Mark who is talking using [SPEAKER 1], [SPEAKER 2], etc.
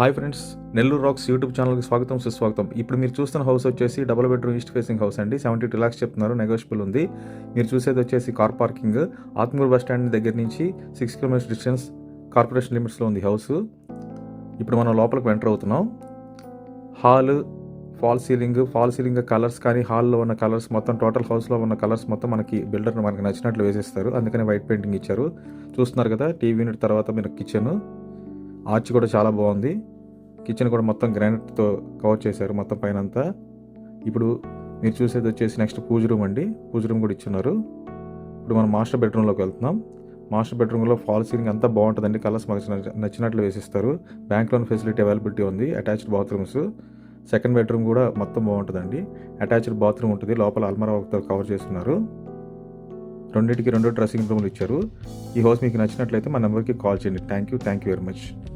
[SPEAKER 1] Hi friends Nellore rocks YouTube ఛానల్కి స్వాగతం సుస్వాగతం. ఇప్పుడు మీరు చూస్తున్న హౌస్ వచ్చేసి double bedroom east facing house అండి. సెవెంటీ టూ ల్యాక్స్ చెప్తున్నారు నెగోషియబుల్ ఉంది. మీరు చూసేది వచ్చేసి car parking Atmakur bus stand దగ్గర నుంచి సిక్స్ కిలోమీటర్స్ డిస్టెన్స్ కార్పొరేషన్ లిమిట్స్లో ఉంది హౌస్. ఇప్పుడు మనం లోపలికి ఎంటర్ అవుతున్నాం. Hall fall ceiling fall ceiling colours కానీ హాల్లో ఉన్న కలర్స్ మొత్తం టోటల్ హౌస్లో ఉన్న కలర్స్ మొత్తం మనకి బిల్డర్ మనకి నచ్చినట్లు వేసేస్తారు. అందుకని వైట్ పెయింటింగ్ ఇచ్చారు. చూస్తున్నారు కదా టీవీ యూనిట్ తర్వాత మీరు కిచెన్ ఆర్చ్ కూడా చాలా బాగుంది. కిచెన్ కూడా మొత్తం గ్రానైట్తో కవర్ చేశారు మొత్తం పైన అంతా ఇప్పుడు మీరు చూసేది వచ్చేసి నెక్స్ట్ పూజ రూమ్ అండి. పూజ రూమ్ కూడా ఇచ్చున్నారు. ఇప్పుడు మనం మాస్టర్ బెడ్రూమ్లోకి వెళ్తున్నాం. మాస్టర్ బెడ్రూమ్లో ఫాల్ సీలింగ్ అంతా బాగుంటుందండి. కలర్స్ మాకు నచ్చినట్లు వేసిస్తారు. బ్యాంక్ లోన్ ఫెసిలిటీ అవైలబిలిటీ ఉంది. Attached bathrooms. సెకండ్ బెడ్రూమ్ కూడా మొత్తం బాగుంటుందండి. అటాచ్డ్ బాత్రూమ్ ఉంటుంది. లోపల అల్మరా ఒకతో కవర్ చేస్తున్నారు. రెండింటికి రెండు డ్రెస్సింగ్ రూమ్లు ఇచ్చారు. ఈ హౌస్ మీకు నచ్చినట్లయితే మా నెంబర్కి కాల్ చేయండి. Thank you thank you very much.